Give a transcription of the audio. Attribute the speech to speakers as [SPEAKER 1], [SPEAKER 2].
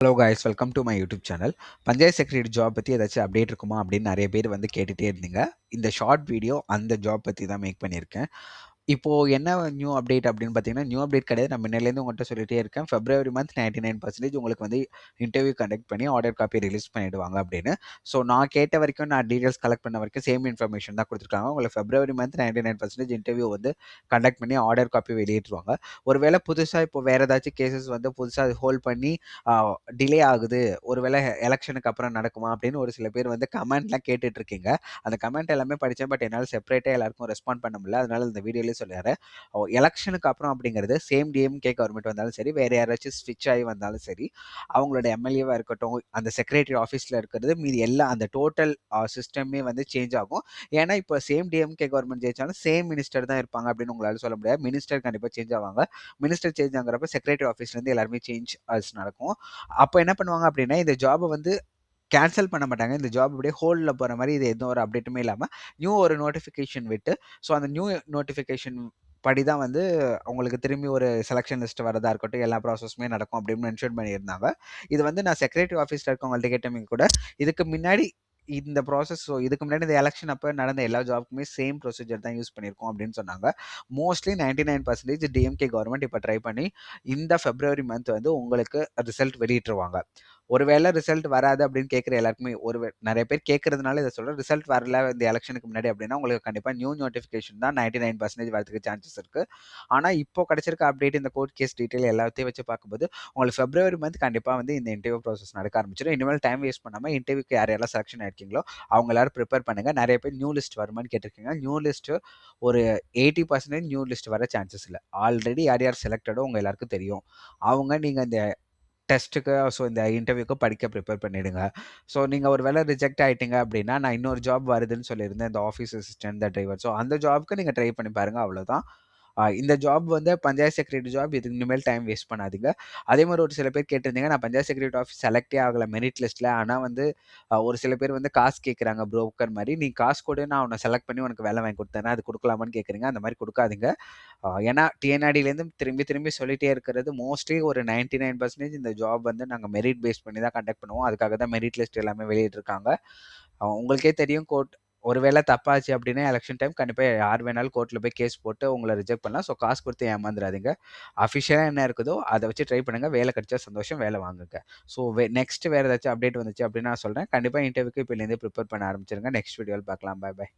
[SPEAKER 1] Hello guys welcome to my YouTube channel panchayat secretary job பற்றி ஏதாச்சும் update இருக்குமா அப்படின்னு நிறைய பேர் வந்து கேட்டுகிட்டே இருந்தீங்க. இந்த ஷார்ட் வீடியோ அந்த ஜாப் பற்றி தான் மேக் பண்ணியிருக்கேன். இப்போது என்ன நியூ அப்டேட் அப்படின்னு பார்த்தீங்கன்னா நியூ அப்டேட் கிடையாது. நான் முன்னிலேருந்து உங்கள்கிட்ட சொல்லிட்டே இருக்கேன். February month ninety nine percentage உங்களுக்கு வந்து இன்டர்வியூ கண்டக்ட் பண்ணி ஆர்டர் காப்பி ரிலீஸ் பண்ணிடுவாங்க அப்படின்னு. ஸோ நான் கேட்ட வரைக்கும் நான் டீட்டெயில்ஸ் கலெக்ட் பண்ண வரைக்கும் சேம் இன்ஃபர்மேஷன் தான் கொடுத்துருக்காங்க. உங்களுக்கு February month ninety nine percentage interview வந்து கண்டக்ட் பண்ணி ஆர்டர் காப்பி வெளியிட்டுருவாங்க. ஒருவேளை புதுசாக இப்போ வேறு ஏதாச்சும் கேசஸ் வந்து புதுசாக ஹோல்ட் பண்ணி டிலே ஆகுது. ஒருவேளை எலெக்ஷனுக்கு அப்புறம் நடக்குமா அப்படின்னு ஒரு சில பேர் வந்து கமெண்ட்லாம் கேட்டுட்ருக்கீங்க அந்த கமெண்ட் எல்லாமே படித்தேன். பட் என்னால் செப்பரேட்டாக எல்லாருக்கும் ரெஸ்பாண்ட் பண்ண முடியல. அதனால் இந்த வீடியோலேயே சொல்லிடுறேன் எலெக்ஷனுக்கு அப்புறம் அப்படிங்கிறது சேம் டிஎம்கே கவர்மெண்ட் வந்தாலும் சரி வேறு யாராச்சும் ஸ்விட்ச் ஆகி வந்தாலும் சரி அவங்களோட எம்எல்ஏவாக இருக்கட்டும் அந்த செக்ரட்டரி ஆஃபீஸில் இருக்கிறது மீதி எல்லா அந்த டோட்டல் சிஸ்டமே வந்து சேஞ்ச் ஆகும். ஏன்னா இப்போ சேம் டிஎம்கே கவர்மெண்ட் ஜெயிச்சாலும் சேம் மினிஸ்டர் தான் இருப்பாங்க அப்படின்னு உங்களால் சொல்ல முடியாது. மினிஸ்டர் கண்டிப்பாக சேஞ்ச் ஆவாங்க. மினிஸ்டர் சேஞ்ச் ஆகுறப்ப செக்ரட்டரி ஆஃபீஸ்லேருந்து எல்லாருமே சேஞ்ச் நடக்கும். அப்போ என்ன பண்ணுவாங்க அப்படின்னா இந்த ஜாபை வந்து கேன்சல் பண்ண மாட்டாங்க. இந்த ஜாப் அப்படியே ஹோல்டில் போகிற மாதிரி இது எந்த ஒரு அப்டேட்டுமே இல்லாமல் நியூ ஒரு நோட்டிஃபிகேஷன் விட்டு ஸோ அந்த நியூ நோட்டிஃபிகேஷன் படி தான் வந்து அவங்களுக்கு திரும்பி ஒரு செலெக்ஷன் லிஸ்ட் வரதா இருக்கட்டும் எல்லா ப்ராசஸுமே நடக்கும் அப்படின்னு மென்ஷன் பண்ணியிருந்தாங்க. இது வந்து நான் செக்ரட்டரி ஆஃபீஸில் இருக்கவங்கள்ட்ட கேட்டமே கூட இதுக்கு முன்னாடி இந்த ப்ராசஸ் ஸோ இதுக்கு முன்னாடி இந்த எலெக்ஷன் அப்போ நடந்த எல்லா ஜாப்க்குமே சேம் ப்ரொசீஜர் தான் யூஸ் பண்ணியிருக்கோம் அப்படின்னு சொன்னாங்க. Mostly ninety nine percentage DMK government இப்போ ட்ரை பண்ணி இந்த ஃபெப்ரவரி மந்த் வந்து உங்களுக்கு ரிசல்ட் வெளியிட்டுருவாங்க. ஒருவேளை ரிசல்ட் வராது அப்படின்னு கேட்குற எல்லாருக்குமே ஒரு நிறைய பேர் கேட்கறதுனால இதை சொல்கிறேன் ரிசல்ட் வரல இந்த எலெக்ஷனுக்கு முன்னாடி அப்படின்னா உங்களுக்கு கண்டிப்பாக நியூ நோட்டிஃபிகேஷன் தான் நைன்டி நைன் பர்சன்டேஜ் வரதுக்கு சான்சஸ் இருக்குது ஆனால் இப்போ கிடச்சிருக்க அப்டேட் இந்த கோர்ட் கேஸ் டீட்டெயில் எல்லாத்தையும் வச்சு பார்க்கும்போது உங்களுக்கு ஃபெப்ரவரி மந்த் கண்டிப்பாக வந்து இந்த இன்டர்வியூ ப்ராசஸ் நடக்க ஆரம்பிச்சிடும். இனிமேல் டைம் வேஸ்ட் பண்ணாமல் இன்டர்வியூக்கு யார் யாரெல்லாம் செலெக்ஷன் ஆயிருக்கீங்களோ அவங்க எல்லாரும் ப்ரிப்பேர் பண்ணுங்கள் நிறைய பேர் நியூ லிஸ்ட் வருமானு கேட்டிருக்கீங்க. நியூ லிஸ்ட்டு ஒரு எயிட்டி பர்சன்டேஜ் நியூ லிஸ்ட் வர சான்சஸ் இல்லை. ஆல்ரெடி யார் யார் செலக்டடோ உங்கள் எல்லாருக்கும் தெரியும். அவங்க நீங்கள் இந்த டெஸ்ட்டுக்கு ஸோ இந்த இன்டர்வியூக்கு படிக்க ப்ரிப்பேர் பண்ணிவிடுங்க ஸோ நீங்கள் ஒரு வேலை ரிஜெக்ட் ஆகிட்டீங்க அப்படின்னா நான் இன்னொரு ஜாப் வருதுன்னு சொல்லியிருந்தேன் இந்த ஆஃபீஸ் அசிஸ்டன்ட் இந்த டிரைவர். ஸோ அந்த ஜாப்க்கு நீங்கள் ட்ரை பண்ணி பாருங்கள் அவ்வளோதான் இந்த ஜாப் வந்து பஞ்சாயத்து செக்ரட்டரி ஜாப் இதுக்கு இனிமேல் டைம் வேஸ்ட் பண்ணாதீங்க. அதே மாதிரி ஒரு சில பேர் கேட்டிருந்தீங்க நான் பஞ்சாயத்து செக்ரட்டரி ஆஃபீஸ் செலக்டே ஆகலை மெரிட் லிஸ்ட்டில் ஆனால் வந்து ஒரு சில பேர் வந்து காசு கேட்குறாங்க ப்ரோக்கர் மாதிரி. நீ காசு கூட நான் உன்னை செலக்ட் பண்ணி உனக்கு வேலை வாங்கி கொடுத்தேன் அது கொடுக்கலாமான்னு கேட்குறீங்க அந்த மாதிரி கொடுக்காதீங்க. ஏன்னா டிஎன்ஆடிலேருந்து திரும்பி திரும்பி சொல்லிட்டே இருக்கிறது மோஸ்ட்லி ஒரு நைன்டி நைன் பர்சன்டேஜ் இந்த ஜாப் வந்து நாங்கள் மெரிட் பேஸ் பண்ணி தான் கண்டக்ட் பண்ணுவோம். அதுக்காக தான் மெரிட் லிஸ்ட் எல்லாமே வெளியிட்டிருக்காங்க. உங்களுக்கே தெரியும் கோட் ஒருவேளை தப்பாச்சு அப்படின்னா எலெக்ஷன் டைம் கண்டிப்பாக யார் வேணாலும் கோர்ட்டில் போய் கேஸ் போட்டு உங்களை ரிஜெக்ட் பண்ணலாம். ஸோ காசு கொடுத்து ஏமாந்துடாதீங்க. அஃபிஷியலாக என்ன இருக்குதோ அதை வச்சு ட்ரை பண்ணுங்கள் வேலை கிடைச்சா சந்தோஷம் வேலை வாங்குங்க. ஸோ வே நெக்ஸ்ட் வேறு ஏதாச்சும் அப்டேட் வந்துச்சு அப்படின்னு நான் சொல்கிறேன் கண்டிப்பாக இன்டர்வியூக்கு இப்போலேருந்து ப்ரிப்பேர் பண்ண ஆரம்பிச்சிருங்க. நெக்ஸ்ட் வீடியோவில் பார்க்கலாம். பாய் பாய்